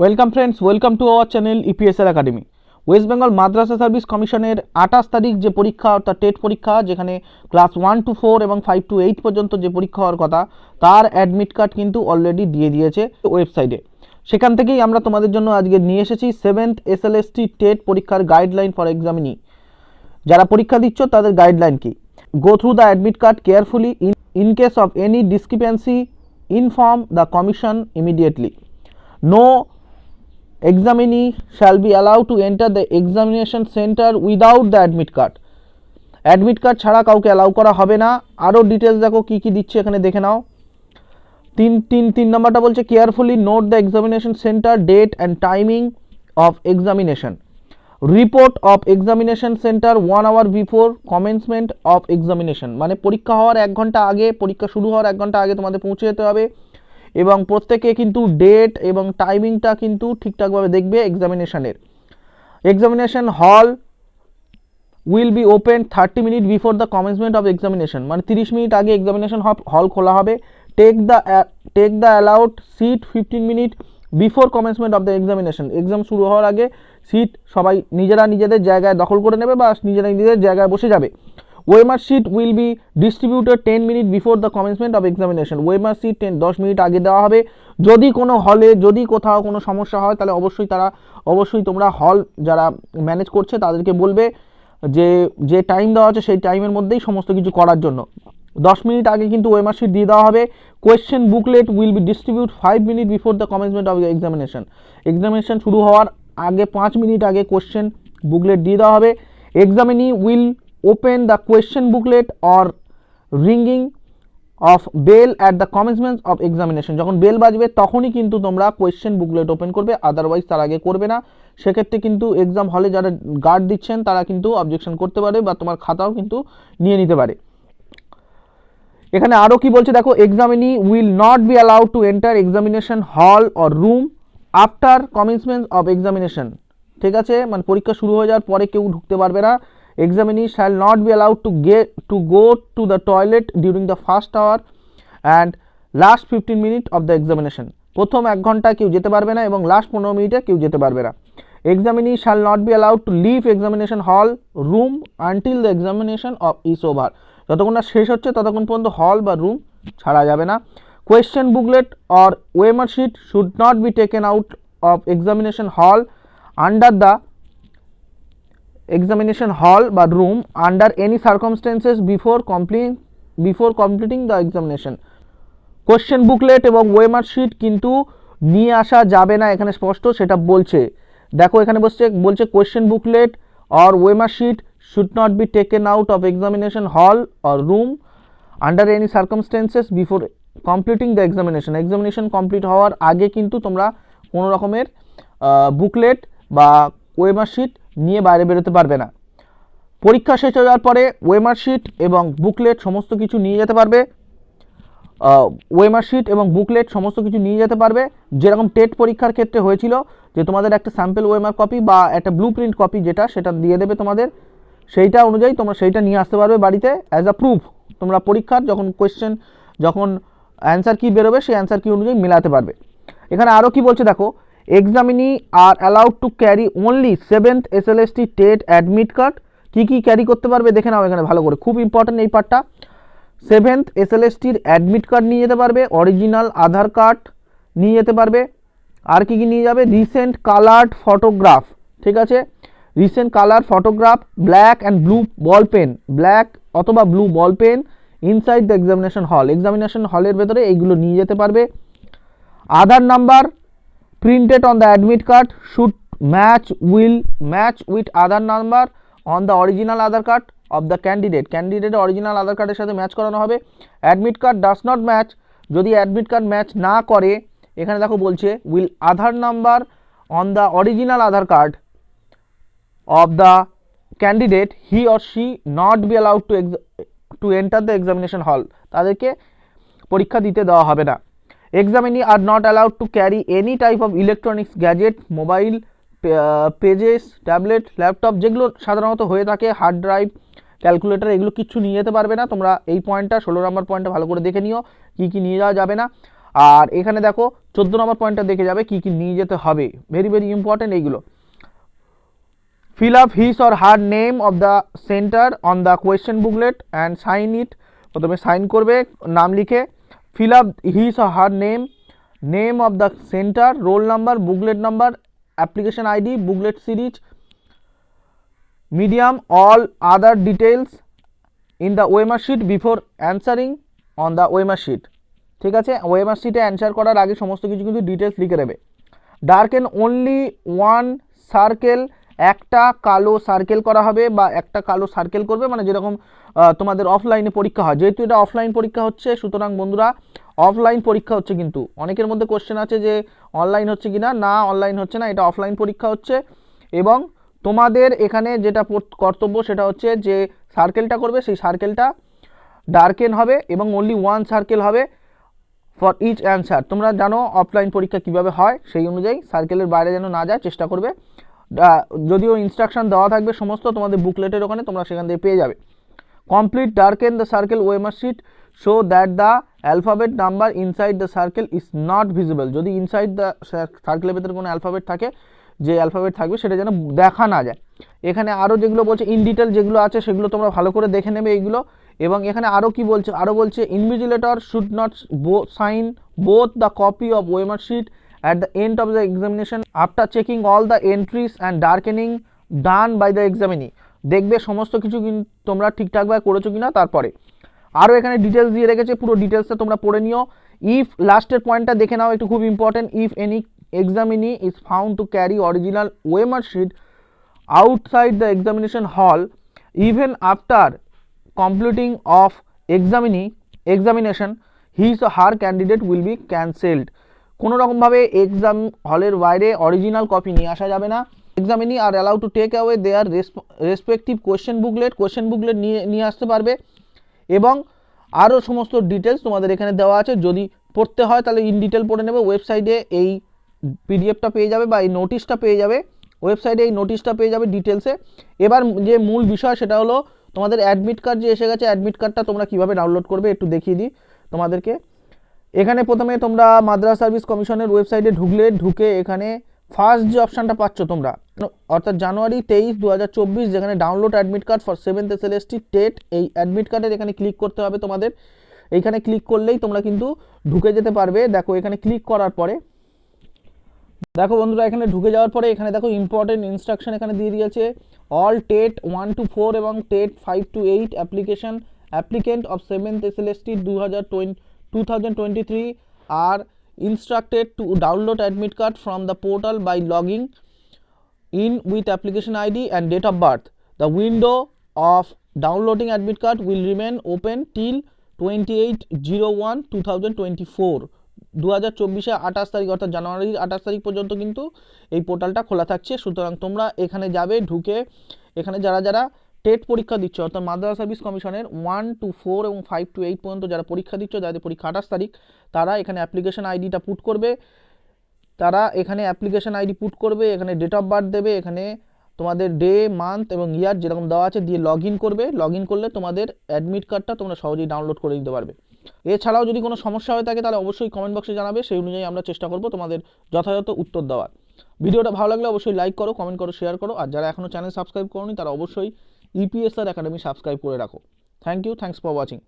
Welcome friends welcome to our channel EPSL academy West Bengal Madrasah service কমিশনের আঠাশ তারিখ যে পরীক্ষা, অর্থাৎ টেট পরীক্ষা, যেখানে ক্লাস ওয়ান টু ফোর এবং ফাইভ টু এইট পর্যন্ত যে পরীক্ষা হওয়ার কথা, তার অ্যাডমিট কার্ড কিন্তু অলরেডি দিয়ে দিয়েছে ওয়েবসাইটে সেখান থেকেই আমরা তোমাদের জন্য আজকে নিয়ে এসেছি সেভেন্থ এসএলএসটি টেট পরীক্ষার গাইডলাইন ফর এক্সামিনি যারা পরীক্ষা দিচ্ছ, তাদের গাইডলাইন কি? Go through the admit card carefully in in case of any discrepancy inform the commission immediately no examinee shall be allowed to enter the examination center without the admit card. Admit card ছাড়া কাউকে allow করা হবে না। আরও details দেখো কী কী দিচ্ছে এখানে দেখে নাও। তিন তিন তিন নম্বরটা বলছে carefully note the examination centre date and timing of examination report of examination centre one hour before commencement of examination মানে পরীক্ষা হওয়ার এক ঘণ্টা আগে, পরীক্ষা শুরু হওয়ার এক ঘণ্টা আগে তোমাদের পৌঁছে যেতে হবে। এবং প্রত্যেকে কিন্তু ডেট এবং টাইমিংটা কিন্তু ঠিকঠাকভাবে দেখবে এক্সামিনেশানের examination hall will be open thirty minute before the commencement of examination মানে তিরিশ মিনিট আগে এক্সামিনেশন হল খোলা হবে। Take the take the allowed seat fifteen minute before commencement of the examination exam শুরু হওয়ার আগে সিট সবাই নিজেরা নিজেদের জায়গায় দখল করে নেবে বা নিজেরা নিজেদের জায়গায় বসে যাবে। OMR sheet will be distributed ten minute before the commencement of examination OMR sheet ten দশ মিনিট আগে দেওয়া হবে। যদি কোনো হলে যদি কোথাও কোনো সমস্যা হয়, তাহলে অবশ্যই তারা, অবশ্যই তোমরা হল যারা ম্যানেজ করছে, তাদেরকে বলবে যে যে টাইম দেওয়া আছে, সেই টাইমের মধ্যেই সমস্ত কিছু করার জন্য। দশ মিনিট আগে কিন্তু ওয়েমার শিট দিয়ে দেওয়া হবে। Question booklet will be distribute five minute before the commencement of examination examination শুরু হওয়ার আগে পাঁচ মিনিট আগে কোয়েশ্চেন বুকলেট দিয়ে দেওয়া হবে। Examinee will open the question booklet or ringing of bell at the commencement of examination যখন bell বাজবে, তখনই কিন্তু তোমরা কোয়েশ্চেন বুকলেট ওপেন করবে আদারওয়াইজ তার আগে করবে না। সেক্ষেত্রে কিন্তু এক্সাম হলে যারা গার্ড দিচ্ছেন, তারা কিন্তু অবজেকশন করতে পারে বা তোমার খাতাও কিন্তু নিয়ে নিতে পারে। এখানে আরও কি বলছে? দেখো examinee will not be allowed to enter examination hall or room after commencement of examination ঠিক আছে? মানে পরীক্ষা শুরু হয়ে যাওয়ার পরে কেউ ঢুকতে পারবে না। Examinee shall not be allowed to get, to go to the toilet during the first hour and last 15 minute of the examination. প্রথম এক ঘণ্টা কেউ যেতে পারবে না এবং লাস্ট পনেরো মিনিটে কেউ যেতে পারবে না। Examinee shall not be allowed to leave examination hall room until the examination of is over যতক্ষণ না শেষ হচ্ছে ততক্ষণ পর্যন্ত হল বা রুম ছাড়া যাবে না। Question booklet or OMR sheet should not be taken out of examination hall under the examination hall বা room under any circumstances before completing before completing the examination. Question booklet এবং ওয়েমার শিট কিন্তু নিয়ে আসা যাবে না, এখানে স্পষ্ট সেটা বলছে। দেখো এখানে বসছে, বলছে question booklet or OMR sheet should not be taken out of examination hall or room under any circumstances before completing the examination examination complete হওয়ার আগে কিন্তু তোমরা কোনো রকমের বুকলেট বা ওয়েমার শিট নিয়ে বাইরে বেরোতে পারবে না। পরীক্ষা শেষ হয়ে পরে ওয়েমার শিট এবং বুকলেট সমস্ত কিছু নিয়ে যেতে পারবে। ওয়েমার শিট এবং বুকলেট সমস্ত কিছু নিয়ে যেতে পারবে। যেরকম টেট পরীক্ষার ক্ষেত্রে হয়েছিল যে তোমাদের একটা স্যাম্পল ওয়েমার কপি বা একটা ব্লু প্রিন্ট কপি যেটা, সেটা দিয়ে দেবে তোমাদের। সেইটা অনুযায়ী তোমরা সেইটা নিয়ে আসতে পারবে বাড়িতে অ্যাজ আ প্রুফ তোমরা পরীক্ষার যখন কোয়েশ্চেন যখন অ্যান্সার কী বেরোবে, সেই অ্যান্সার কী অনুযায়ী মেলাতে পারবে। এখানে আরও কি বলছে দেখো examinee are allowed to carry only seventh S L S T TET admit card কী কী ক্যারি করতে পারবে দেখে নাও এখানে ভালো করে খুব ইম্পর্ট্যান্ট এই পার্টটা সেভেন্থ এস এল এস টির অ্যাডমিট কার্ড নিয়ে যেতে পারবে অরিজিনাল আধার কার্ড নিয়ে যেতে পারবে আর কি কী নিয়ে যাবে রিসেন্ট কালার্ড ফটোগ্রাফ ঠিক আছে recent colour photograph black and blue ball pen black অথবা blue ball pen inside the examination hall examination হলের ভেতরে এইগুলো নিয়ে যেতে পারবে। Aadhaar number printed on the admit card, should match, will match with other number on the original Aadhaar card of the candidate. Candidate original Aadhaar কার্ডের সাথে match করানো হবে। Admit card does not match যদি admit card match না করে, এখানে দেখো বলছে will Aadhaar number on the original Aadhaar card of the candidate he or she not be allowed to to enter the examination hall তাদেরকে পরীক্ষা দিতে দেওয়া হবে না। Examinee are not allowed to carry any type of electronics, gadget mobile pagers tablet laptop যেগুলো সাধারণত হয়ে থাকে হার্ড ড্রাইভ ক্যালকুলেটর এগুলো কিছু নিয়ে যেতে পারবে না। তোমরা এই পয়েন্টটা, ষোলো নম্বর পয়েন্টটা ভালো করে দেখে নিও, কী কী নিয়ে যাওয়া যাবে না। আর এখানে দেখো, চোদ্দ নম্বর পয়েন্টটা দেখে যাবে, কি কি নিয়ে যেতে হবে। ভেরি ভেরি ইম্পর্টেন্ট এইগুলো। Fill up his or her name of the center on the question booklet and sign it প্রথমে সাইন করবে, নাম লিখে fill up his or her name name of the center roll number booklet number application id booklet series medium all other details in the OMR sheet before answering on the OMR sheet ঠিক আছে OMR শিটে answer করার আগে সমস্ত কিছু কিন্তু details লিখে দেবে darken only one circle একটা কালো সার্কেল করা হবে বা একটা কালো সার্কেল করবে মানে যেরকম তোমাদের অফলাইনে পরীক্ষা হয়। যেহেতু এটা অফলাইন পরীক্ষা হচ্ছে, সুতরাং বন্ধুরা অফলাইন পরীক্ষা হচ্ছে কিন্তু, অনেকের মধ্যে কোশ্চেন আছে যে অনলাইন হচ্ছে কি না না অনলাইন হচ্ছে না, এটা অফলাইন পরীক্ষা হচ্ছে। এবং তোমাদের এখানে যেটা কর্তব্য সেটা হচ্ছে যে সার্কেলটা করবে, সেই সার্কেলটা ডার্কেন হবে এবং অনলি ওয়ান সার্কেল হবে ফর ইচ অ্যান্সার তোমরা জানো অফলাইন পরীক্ষা কীভাবে হয়, সেই অনুযায়ী সার্কেলের বাইরে যেন না যায়, চেষ্টা করবে। যদিও ইনস্ট্রাকশন দেওয়া থাকবে সমস্ত তোমাদের বুকলেটের ওখানে, তোমরা সেখান থেকে পেয়ে যাবে। Complete darken the circle OMR sheet show that the alphabet number inside the circle is not visible যদি ইনসাইড দ্য সার্কেলের ভেতরে কোনো অ্যালফাবেট থাকে, যে অ্যালফাবেট থাকবে, সেটা যেন দেখা না যায়। এখানে আরও যেগুলো বলছে ইন ডিটেল যেগুলো আছে, সেগুলো তোমরা ভালো করে দেখে নেবে এইগুলো। এবং এখানে আরও কি বলছে আরও বলছে invigilator should not both sign both the copy of OMR sheet at the end of the examination after checking all the entries and darkening done by the examinee দেখবে সমস্ত কিছু তোমরা ঠিকঠাকভাবে করেছ কিনা তারপরে। আরও এখানে ডিটেলস দিয়ে রেখেছে, পুরো ডিটেলসটা তোমরা পড়ে নিও। ইফ লাস্টের পয়েন্টটা দেখে নাও, একটু খুব important if any examinee is found to carry original OMR sheet the examination hall, even after completing of examining examination, his or her candidate will be cancelled কোনো রকমভাবে এক্সাম হলের বাইরে অরিজিনাল কপি নিয়ে আসা যাবে না। Examinee are allow to take away their respective question booklet question booklet নিয়ে নিয়ে আসতে পারবে। এবং আরও সমস্ত ডিটেলস তোমাদের এখানে দেওয়া আছে। যদি পড়তে হয় তাহলে ইন ডিটেল পড়ে নেবে। ওয়েবসাইটে এই পিডিএফটা পেয়ে যাবে বা এই নোটিশটা পেয়ে যাবে। ওয়েবসাইটে এই নোটিশটা পেয়ে যাবে ডিটেলসে এবার যে মূল বিষয় সেটা হলো তোমাদের অ্যাডমিট কার্ড যে এসে গেছে অ্যাডমিট কার্ডটা তোমরা কীভাবে ডাউনলোড করবে একটু দেখিয়ে দিই তোমাদেরকে। এখানে প্রথমে তোমরা মাদ্রাস সার্ভিস কমিশনের ওয়েবসাইটে ঢুকলে, ঢুকে এখানে ফার্স্ট যে অপশানটা পাচ্ছ তোমরা, অর্থাৎ জানুয়ারি তেইশ দু যেখানে download admit card for seventh S L TET, এই অ্যাডমিট কার্ডের এখানে ক্লিক করতে হবে তোমাদের। এইখানে ক্লিক করলেই তোমরা কিন্তু ঢুকে যেতে পারবে। দেখো, এখানে ক্লিক করার পরে, দেখো বন্ধুরা, এখানে ঢুকে যাওয়ার পরে এখানে দেখো ইম্পর্টেন্ট ইনস্ট্রাকশন এখানে দিয়ে দিয়েছে। All TET one two four এবং TET five two eight application applicant of seventh S L S T দু হাজার two thousand twenty three are instructed to download admit card from the portal by logging in with application id and date of birth. The window of downloading admit card will remain open till 2801 2024 দু হাজার চব্বিশে আঠাশ তারিখ অর্থাৎ জানুয়ারির আঠাশ তারিখ পর্যন্ত কিন্তু এই পোর্টালটা খোলা থাকছে। সুতরাং তোমরা এখানে যাবে, ঢুকে এখানে যারা যারা টেট পরীক্ষা দিচ্ছ, অর্থাৎ মাদ্রাসা সার্ভিস কমিশনের ওয়ান টু ফোর এবং ফাইভ টু এইট পর্যন্ত যারা পরীক্ষা দিচ্ছ, যাদের পরীক্ষা আঠাশ তারিখ, তারা এখানে অ্যাপ্লিকেশন আইডিটা পুট করবে। তারা এখানে অ্যাপ্লিকেশন আইডি পুট করবে, এখানে ডেট অফ বার্থ দেবে, এখানে তোমাদের ডে মান্থ এবং ইয়ার যেরকম দেওয়া আছে দিয়ে লগ করবে। লগ করলে তোমাদের অ্যাডমিট কার্ডটা তোমরা সহজেই ডাউনলোড করে দিতে পারবে। এছাড়াও যদি কোনো সমস্যা হয়ে থাকে, তাহলে অবশ্যই কমেন্ট বক্সে জানাবে, সেই অনুযায়ী আমরা চেষ্টা করব তোমাদের যথাযথ উত্তর দেওয়ার। ভিডিওটা ভালো লাগলে অবশ্যই লাইক করো কমেন্ট করো শেয়ার করো, আর যারা এখনও চ্যানেল সাবস্ক্রাইব করোনি, তারা অবশ্যই ইপিএসআর একাডেমি সাবস্ক্রাইব করে রাখো। Thank you thanks for watching